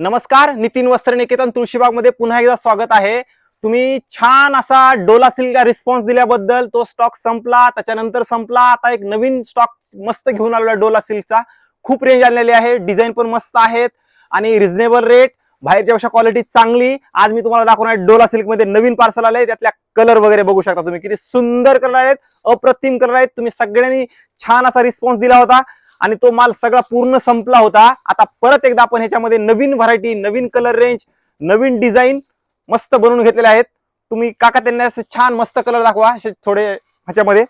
नमस्कार नितीन वस्त्र निकेतन तुळशीबागमध्ये पुन्हा एकदा स्वागत आहे. तुम्ही छान असा डोला सिल्कला रिस्पॉन्स दिल्याबद्दल तो स्टॉक संपला त्याच्यानंतर संपला. आता एक नवीन स्टॉक मस्त घेऊन आलेला डोला सिल्कचा. खूप रेंज आलेली आहे डिझाईन पण मस्त आहेत आणि रिझनेबल रेट बाहेरच्या पेक्षा क्वालिटी चांगली. आज मी तुम्हाला दाखवणार आहे डोला सिल्कमध्ये नवीन पार्सल आले त्यातल्या कलर वगैरे बघू शकता तुम्ही. किती सुंदर कलर आहेत अप्रतिम कलर आहेत. तुम्ही सगळ्यांनी छान असा रिस्पॉन्स दिला होता. आणि तो माल सगळा पूर्ण संपला होता. आता परत एकदा आपण ह्याच्यामध्ये नवीन व्हरायटी नवीन कलर रेंज नवीन डिझाईन मस्त बनवून घेतलेले आहेत. तुम्ही काका त्यांना असं छान मस्त कलर दाखवा. असे थोडे ह्याच्यामध्ये.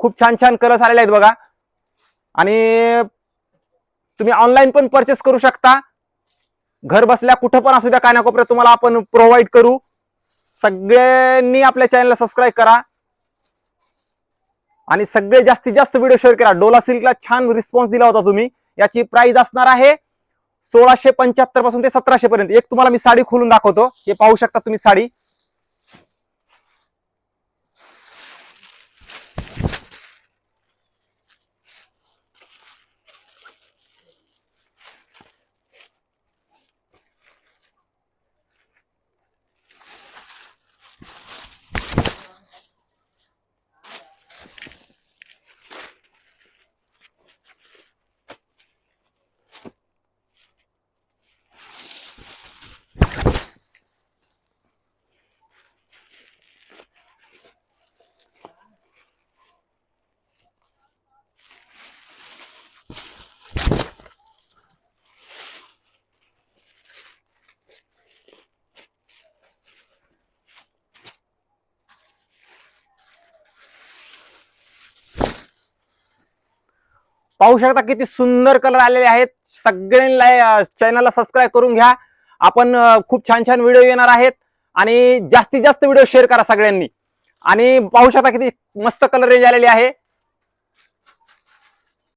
खूप छान छान कलर्स आलेले आहेत बघा. आणि तुम्ही ऑनलाईन पण परचेस करू शकता. घर बसल्या कुठं पण असू द्या कानाकोपऱ्यात तुम्हाला आपण प्रोव्हाइड करू. सगळ्यांनी आपल्या चॅनलला सबस्क्राईब करा. आणि सगळे जास्तीत जास्त व्हिडिओ शेअर करा. डोला सिल्कला छान रिस्पॉन्स दिला होता तुम्ही. याची प्राइस असणार आहे सोळाशे पंच्याहत्तरपासून ते सतराशे पर्यंत. एक तुम्हाला मी साडी खोलून दाखवतो. हे पाहू शकता तुम्ही साडी. पाहू शकता किती सुंदर कलर आलेले आहेत. सगळ्यांना चॅनलला सबस्क्राईब करून घ्या. आपण खूप छान छान व्हिडिओ येणार आहेत. आणि जास्तीत जास्त व्हिडिओ शेअर करा सगळ्यांनी. आणि पाहू शकता किती मस्त कलर रेंज आलेली आहे.